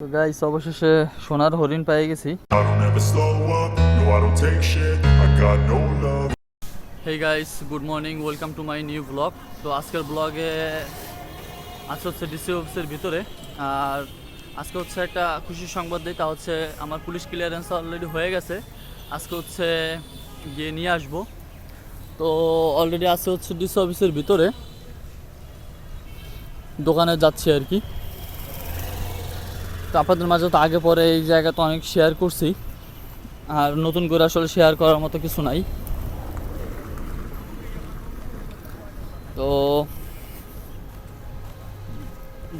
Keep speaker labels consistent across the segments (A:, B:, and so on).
A: তো গাইস অবশেষে সোনার হরিণ পেয়ে গেছি। Hey guys good morning welcome to my new blog তো আজকের ব্লগে আজকে হচ্ছে ডিসি অফিসের ভিতরে। আর আজকে হচ্ছে একটা খুশির সংবাদ দিই তা হচ্ছে আমার পুলিশ ক্লিয়ারেন্স অলরেডি হয়ে গেছে। আজকে হচ্ছে গিয়ে নিয়ে আসব। তো অলরেডি আছে হচ্ছে ডিসি অফিসের ভিতরে। দোকানে যাচ্ছি আর কি। তো আপনাদের মাঝে তো আগে পরে এই জায়গা তো অনেক শেয়ার করছি। আর নতুন করে আসলে শেয়ার করার মতো কিছু নাই। তো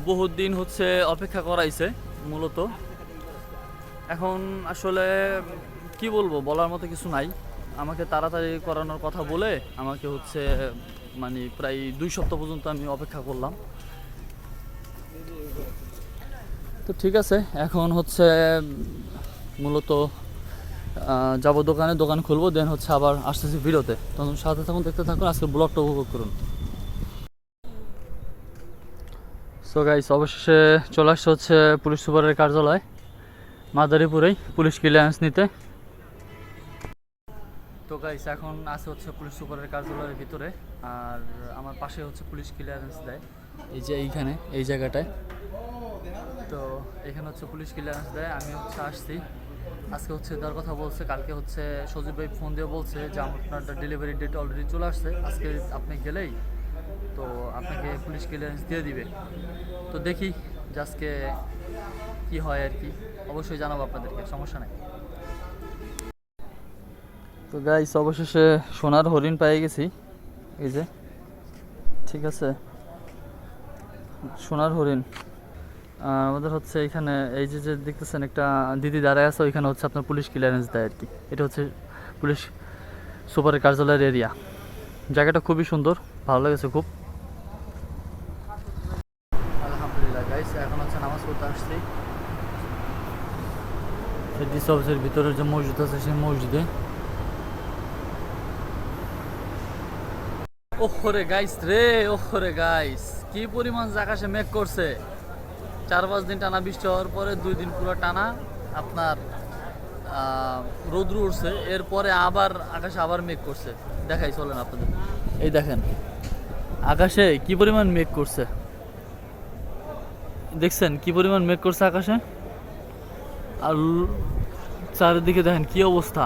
A: বহুত দিন হচ্ছে অপেক্ষা করাইছে, মূলত। এখন আসলে কি বলব, বলার মতো কিছু নাই। আমাকে তাড়াতাড়ি করানোর কথা বলে আমাকে হচ্ছে মানে প্রায় দুই সপ্তাহ পর্যন্ত আমি অপেক্ষা করলাম। তো ঠিক আছে, এখন হচ্ছে, মূলত যাব দোকানে, দোকান খুলবো দেন হচ্ছে আবার আসতেছি ভিডিওতে। তখন সাথে থাকুন, দেখতে থাকুন, আজকে ব্লগটা উপভোগ করুন। সো গাইস অবশেষে চলে আসছে হচ্ছে পুলিশ সুপারের কার্যালয়, মাদারীপুরেই পুলিশ ক্লিয়ারেন্স নিতে। তো গাইস এখন আছে হচ্ছে পুলিশ সুপারের কার্যালয়ের ভিতরে, আর আমার পাশে হচ্ছে পুলিশ ক্লিয়ারেন্স দেয়। এই যে এইখানে, এই জায়গাটায়। তো এখানে হচ্ছে পুলিশ ক্লিয়ারেন্স দেয়, আমি হচ্ছে আসছি। আজকে হচ্ছে দেওয়ার কথা বলছে, কালকে হচ্ছে সজীব ভাই ফোন দিয়ে বলছে যে আপনার ডেলিভারি ডেট অলরেডি চলে আসছে, আজকে আপনি গেলেই তো আপনাকে পুলিশ ক্লিয়ারেন্স দিয়ে দিবে। তো দেখি যে আজকে কি হয় আর কি, অবশ্যই জানাব আপনাদেরকে, সমস্যা নেই। তো গাইস অবশেষে সোনার হরিণ পেয়ে গেছি, এই যে, ঠিক আছে, সোনার হরিণ। আমাদের হচ্ছে এখানে এই যে যে দেখতেছেন একটা দিদি দাঁড়ায় আছে ওইখানে হচ্ছে আপনার পুলিশ ক্লিয়ারেন্স দেয় আর কি। এটা হচ্ছে পুলিশ সুপারের কার্যালয়ের এরিয়া জায়গাটা খুবই সুন্দর ভালো লেগেছে খুব। আলহামদুলিল্লাহ গাইস এখন হচ্ছে নামাজ পড়তে আসছি। ডিস অফিসের ভিতরে যে মসজিদ আছে সেই মসজিদে। ওখরে গাইস রে ওখরে গাইস কি পরিমাণ আকাশে মেঘ করছে। চার পাঁচ দিন টানা বৃষ্টি হওয়ার পরে দুই দিন পুরো টানা আপনার রৌদ্র উঠছে এরপরে আবার আকাশে আবার মেঘ করছে। দেখাই, চলেন আপনাদের। এই দেখেন, আকাশে কি পরিমাণ মেঘ করছে? দেখছেন কি পরিমাণ মেঘ করছে আকাশে? আর চারিদিকে দেখেন কি অবস্থা।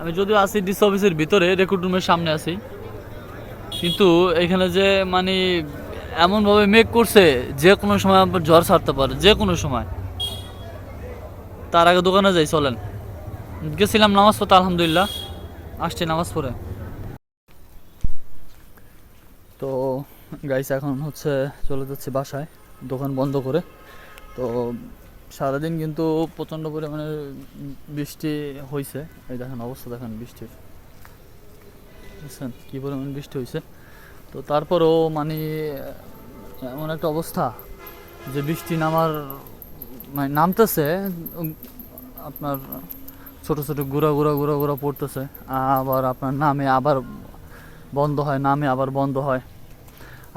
A: আমি যদিও আছি ডিস অফিসের ভিতরে রেকর্ড রুমের সামনে আছি। কিন্তু এখানে যে মানে এমনভাবে মেঘ করছে যে কোনো সময় আবার ঝড় ছাড়তে পারে, যে কোনো সময়। তার আগে দোকানে যাই, চলেন। গেছিলাম নামাজ পড়তে, আলহামদুলিল্লাহ। আসছি নামাজ পড়ে। তো গাইস এখন হচ্ছে চলে যাচ্ছি বাসায়, দোকান বন্ধ করে। তো সারাদিন কিন্তু প্রচণ্ড পরিমাণে বৃষ্টি হয়েছে এই দেখেন অবস্থা, দেখেন বৃষ্টির। বুঝছেন? কী পরিমাণ বৃষ্টি হয়েছে তো তারপরেও মানে এমন একটা অবস্থা যে বৃষ্টি নামার মানে নামতেছে আপনার ছোট ছোট গুঁড়া গুঁড়া গুঁড়া গুঁড়া পড়তেছে, আবার আপনার নামে আবার বন্ধ হয়, নামে আবার বন্ধ হয়।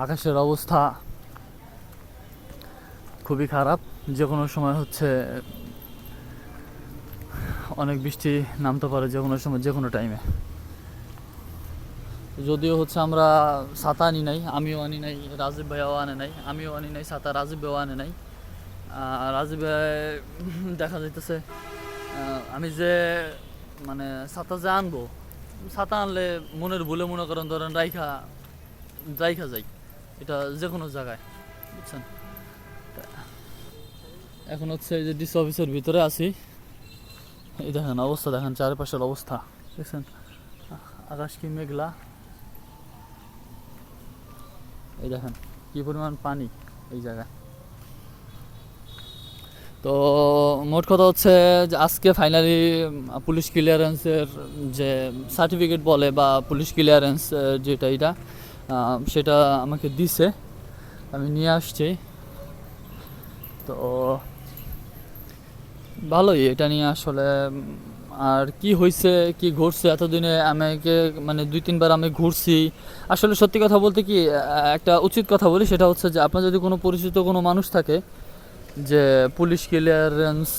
A: আকাশের অবস্থা খুবই খারাপ। যে কোনো সময় হচ্ছে অনেক বৃষ্টি নামতে পারে যে কোনো সময় যে কোনো টাইমে যদিও হচ্ছে আমরা ছাতা আনি নাই, আমিও আনি নাই, রাজীব ভাইয়াও আনে নাই, আমিও আনি নাই ছাতা রাজীব ভাইও আনে নাই। রাজীব ভাই, দেখা যাইতেছে আমি যে মানে ছাতা যে আনব ছাতা আনলে মনের ভুলে মনে করেন, ধরেন রাইখা রাইখা যাই, এটা যে কোনো জায়গায়, বুঝছেন? এখন হচ্ছে এই যে ডিসি অফিসের ভিতরে আছি। এই দেখেন অবস্থা, দেখেন চারপাশের অবস্থা, দেখছেন? আকাশ কি মেঘলা। এই দেখেন, কি পরিমাণ পানি এই জায়গায়। তো মোট কথা হচ্ছে যে আজকে ফাইনালি পুলিশ ক্লিয়ারেন্সের যে সার্টিফিকেট বলে বা পুলিশ ক্লিয়ারেন্স যেটা এটা সেটা আমাকে দিছে। আমি নিয়ে আসছি। তো ভালোই এটা নিয়ে আসলে আর কি হয়েছে কি ঘটছে, এতদিনে আমাকে মানে দুই, তিনবার আমি ঘুরছি। আসলে সত্যি কথা বলতে কি একটা উচিত কথা বলি, সেটা হচ্ছে যে আপনার যদি কোনো পরিচিত কোনো মানুষ থাকে যে পুলিশ ক্লিয়ারেন্স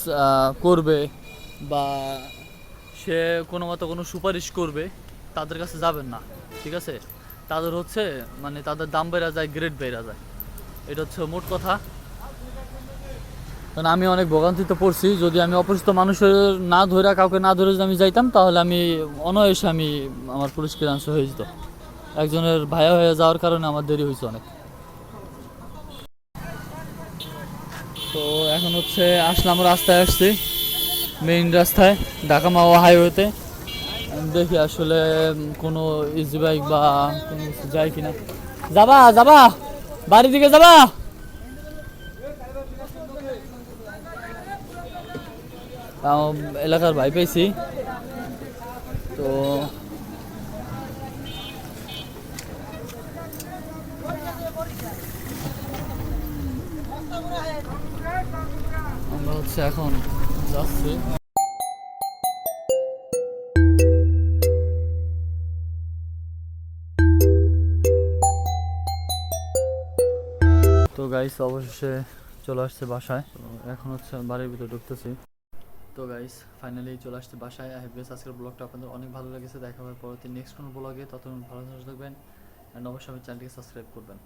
A: করবে বা সে কোনো মতো কোনো সুপারিশ করবে, তাদের কাছে যাবেন না, ঠিক আছে? তাদের হচ্ছে মানে তাদের দাম বেড়া যায় গ্রেড বেড়া যায়। এটা হচ্ছে মোট কথা। কারণ আমি অনেক ভোগান্তিতে পড়ছি। যদি আমি অপরিচিত মানুষের না ধরে কাউকে না ধরে যদি আমি যাইতাম, তাহলে আমি অনায়াসে আমি আমার পুলিশ ক্লিয়ারেন্স হয়ে যেত। একজনের ভাইয়া হয়ে যাওয়ার কারণে আমার দেরি হয়েছে অনেক। তো এখন হচ্ছে আসলাম, রাস্তায় আসছি মেইন রাস্তায়, ঢাকা মাওয়া হাইওয়েতে দেখি আসলে কোনো ইজি বাইক বা কোনো কিছু যায় কিনা। যাবা যাবা! বাড়ির দিকে যাবা! এলাকার ভাই পেয়েছি। তো আমরা হচ্ছে এখন যাচ্ছি। তো গাইস অবশেষে চলে আসছে বাসায়। এখন হচ্ছে বাড়ির ভিতরে ঢুকতেছি। তো গাইস ফাইনালি চলে আসছে বাসায় আই হ্যাভ আজকের ব্লগটা আপনাদের অনেক ভালো লেগেছে, দেখা হবে পরবর্তী নেক্সট কোনো ব্লগে ততক্ষণ ভালো থাকবেন অ্যান্ড অবশ্যই আমার চ্যানেলটিকে সাবস্ক্রাইব করবেন.